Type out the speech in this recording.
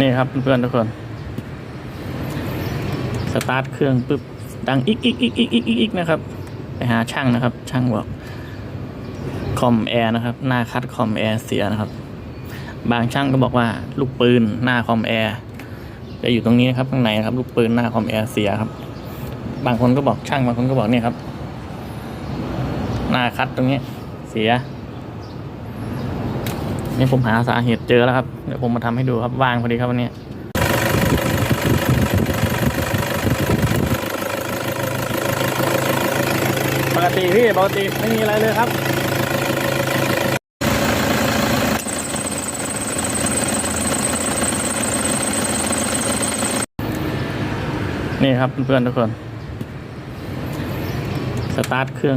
นี่ครับเพื่อนๆทุกคน สตาร์ทเครื่องปุ๊บดังอีกอีกอีกอีกอีกอีกอีกนะครับ ไปหาช่างนะครับ ช่างบอกคอมแอร์นะครับ หน้าคัดคอมแอร์เสียนะครับ บางช่างก็บอกว่าลูกปืนหน้าคอมแอร์จะอยู่ตรงนี้นะครับข้างในนะครับ ลูกปืนหน้าคอมแอร์เสียครับ บางคนก็บอกช่างบางคนก็บอกเนี่ยครับ หน้าคัดตรงนี้ เสีย นี่ผมหาสาเหตุเจอแล้วครับ เดี๋ยวผมมาทำให้ดูครับว่างพอดีครับวันนี้ปกติพี่ปกติไม่มีอะไรเลยครับนี่ครับเพื่อนๆทุกคน สตาร์ทเครื่อง